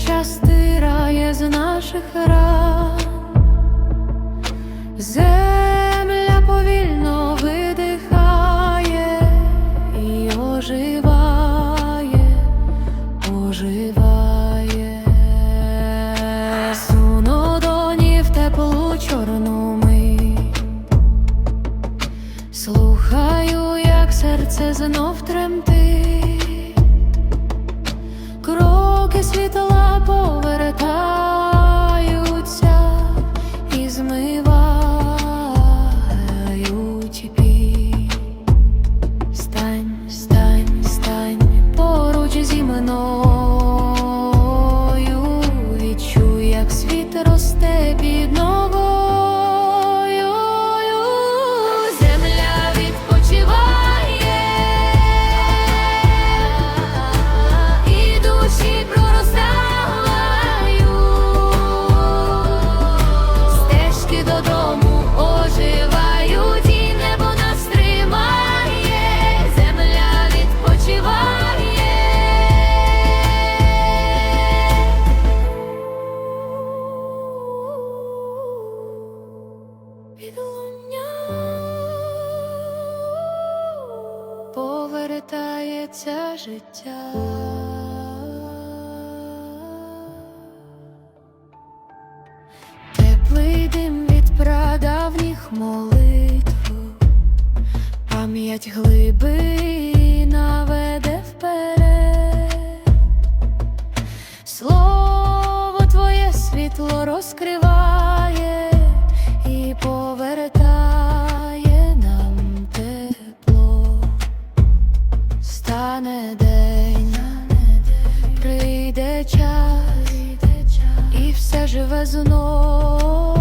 вітер частирає з наших ран, земля повільно видихає і оживає, оживає, суно доні в теплу чорну мить. Слухаю, як серце знов тремтить, світла повертаються повертається життя. Теплий дим від прадавніх молитв, пам'ять глибина веде вперед, слово твоє світло розкриває. настане день, прийде час, і все живе знов.